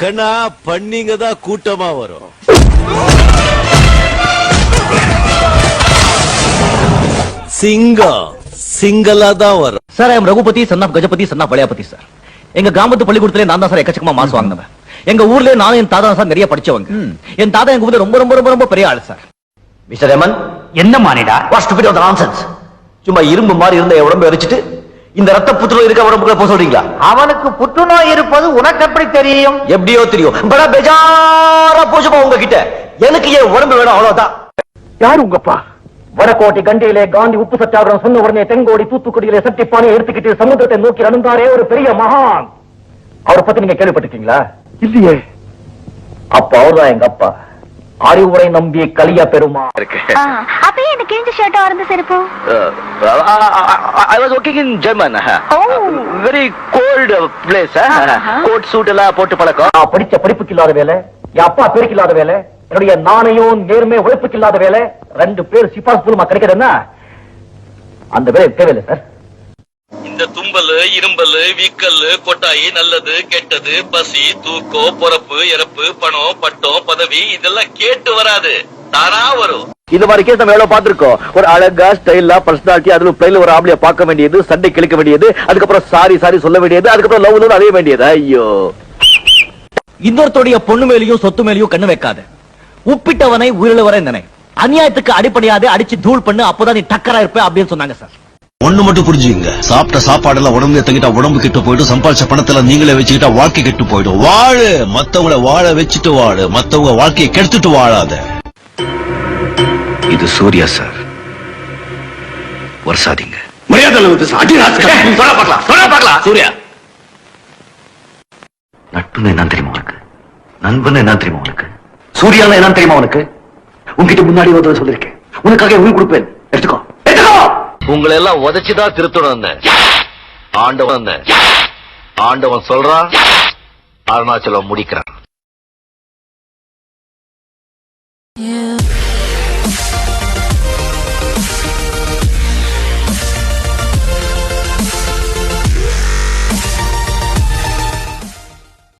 கண்ணா பண்ணிங்க தான் கூட்டமா வரும். சிங்கம் சிங்கலா தான் வரும். Sir I'm Raghupathi son of Gajapathi son of Pazhayapathi sir. எங்க கிராமத்து பள்ளிக்கூடத்துல நான் தான் சார் எக்கச்சக்கமா மாசு வாங்கினவன். எங்க ஊர்லயே நானும் என் தாத்தா சார் நிறைய படிச்சவங்க. என் தாத்தா எங்க ஊர்ல ரொம்ப ரொம்ப ரொம்ப ரொம்ப பெரிய ஆளு சார். மிஸ்டர் ரமன் என்ன மானிடா வாட் ஸ்டூபிட் ஆஃப் நான்சென்ஸ் சும்மா இரும்பு மாதிரி இருந்த என் உடம்பை வச்சுட்டு இந்த ரத்த புற்றுநோய் இருக்க உடம்புக்குள்ள போக சொல்றீங்களா? அவனுக்கு புற்றுநோய் இருப்பது உனக்கு எப்படி தெரியும்? எப்படியோ தெரியும். படா பெஜாரா போச்சுப்பா உங்ககிட்ட. எனக்கு என் உடம்பு வேணும் அவ்வளவுதான். யார் உங்கப்பா? வடக்கோட்டை கண்டியிலே காந்தி உப்பு சத்தியாகிரகம் சொன்ன உடனே தெங்கோடி தூத்துக்குடியிலே சட்டிப்பானை எடுத்துக்கிட்டு சமுத்திரத்தை நோக்கி நடந்தாரே ஒரு பெரிய மகான். அவரை பத்தி நீங்க கேள்விப்பட்டிருக்கீங்களா? இல்லையே. அப்ப அவர்தான் எங்க அப்பா. அறிவுரை நம்பி கலியா பெருமா இருக்கு. அப்பயே இந்த கிழிஞ்ச ஷர்ட்டா இருந்த செருப்பு? I was working in German Oh. Very cold place. Coat suit எல்லாம் போட்டு பழக்கம். நான் படிச்ச படிப்புக்கு இல்லாத வேலை என் அப்பா பேருக்கு இல்லாத வேலை என்னுடைய நாணயம் நேர்மை உழைப்புக்கு இல்லாத வேலை ரெண்டு பேர் சிபாஸ் மூலமா கிடைக்கிறதுன்னா அந்த வேலை தேவையில்லை சார் தும்பல் இரும்பல் வீக்கல் கொட்டாயி நல்லது கெட்டது பசி தூக்கம் பொறப்பு இறப்பு பணம் பட்டம் பதவி இதெல்லாம் கேட்டு வராது. தானா வரும். இந்த மாதிரி கேஸ் நம்ம எவ்வளவு பார்த்திருக்கோம். ஒரு அழகா ஸ்டைலா பர்சனாலிட்டி அதுல பிளேல ஒரு ஆம்பளைய பார்க்க வேண்டியது சண்டை கிழிக்க வேண்டியது அதுக்கப்புறம் சாரி சாரி சொல்ல வேண்டியது அதுக்கப்புறம் லவ் லவ் அலைய வேண்டியது. ஐயோ. இன்னொருத்தோடைய பொண்ணு மேலயும் சொத்து மேலயும் கண்ணு வைக்காத. உப்பிட்டவனை உயிரிழவரை நினை. அநியாயத்துக்கு அடிப்படையாத அடிச்சு தூள் பண்ணு அப்போதான் நீ டக்கரா இருப்ப அப்படின்னு சொன்னாங்க சார். ஒண்ணு மட்டும் புரிஞ்சுங்க சாப்பிட்ட சாப்பாடெல்லாம் உடம்புல தங்கிட்டா உடம்பு கெட்டு போயிடும். சம்பாதிச்ச பணத்துல நீங்களே வச்சுக்கிட்டா வாழ்க்கை கெட்டு போயிடும். வாழு! மத்தவங்கள வாழ வச்சுட்டு வாழு. மத்தவங்க வாழ்க்கையை கெடுத்துட்டு வாழாத. இது சூர்யா சார். வருஷாதீங்க சூர்யா! நட்புன்னு என்ன தெரியுமா உனக்கு? நண்பன் என்ன தெரியுமா உனக்கு? சூர்யால என்ன தெரியுமா உனக்கு? உன்கிட்ட முன்னாடி வந்து சொல்லிருக்கேன். உனக்காக உயிர் கொடுப்பேன். உங்களை எல்லாம் உதைச்சுதான் திருத்தணும் ஆண்டவன் ஆண்டவன் சொல்றான் அருணாச்சலம் முடிக்கிறான்.